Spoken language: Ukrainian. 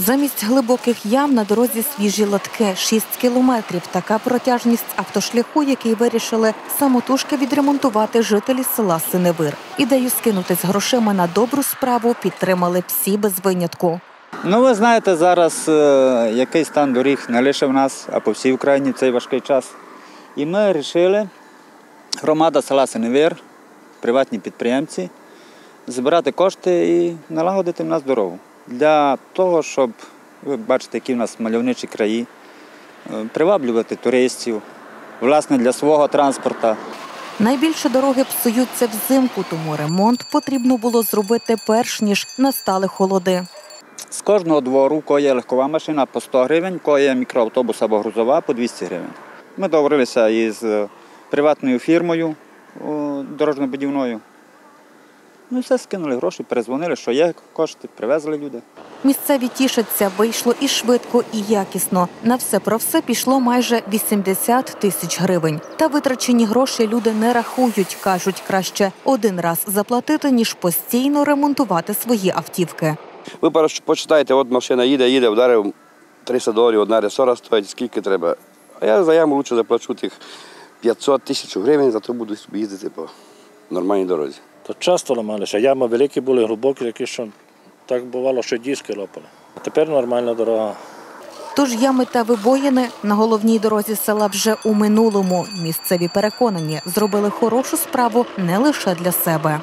Замість глибоких ям на дорозі свіжі латки 6 кілометрів. Така протяжність автошляху, який вирішили самотужки відремонтувати жителі села Синевир. Ідею скинутись грошима на добру справу підтримали всі без винятку. Ну, ви знаєте, зараз е, який стан доріг не лише в нас, а по всій Україні в цей важкий час. І ми вирішили, громада села Синевир, приватні підприємці, збирати кошти і налагодити в нас дорогу. Для того, щоб ви бачите, які в нас мальовничі краї, е, приваблювати туристів, власне, для свого транспорту. Найбільше дороги псуються взимку, тому ремонт потрібно було зробити перш ніж настали холоди. З кожного двору, в кого є легкова машина по 100 гривень, в кого є мікроавтобус або грузова по 200 гривень. Ми договорилися із е, приватною фірмою дорожньо-будівною. Ну і все, скинули гроші, перезвонили, що є кошти, привезли люди. Місцеві тішаться, вийшло і швидко, і якісно. На все про все пішло майже 80 тисяч гривень. Та витрачені гроші люди не рахують. кажуть, краще один раз заплатити, ніж постійно ремонтувати свої автівки. Ви просто почитайте, от машина їде, їде, вдарив 300 доларів, одна ресора стоїть, скільки треба. А я за яму лучше заплачу тих 500 тисяч гривень, зато буду собі їздити по нормальній дорозі. То часто ламалися. Ями великі були, глибокі, такі, що так бувало, що діски лопали. А тепер нормальна дорога. Тож ями та вибоїни на головній дорозі села вже у минулому. Місцеві переконані, зробили хорошу справу не лише для себе.